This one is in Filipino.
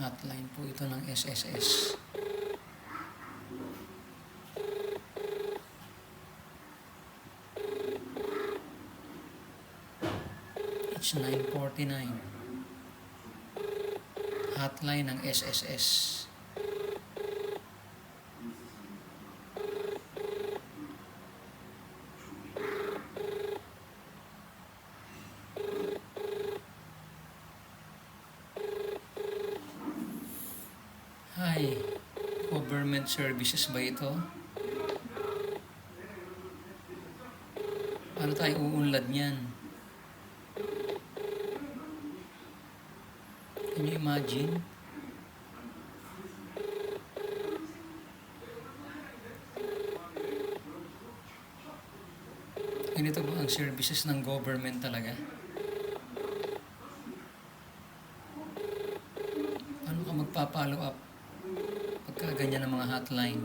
Hotline po ito ng SSS. It's 9.49. Hotline ng SSS. Hi, government services ba ito? Paano tayo uunlad niyan? Can you imagine? Ganito ba ang services ng government talaga? Paano ka magpa-follow up pagka ganyan ang mga hotline?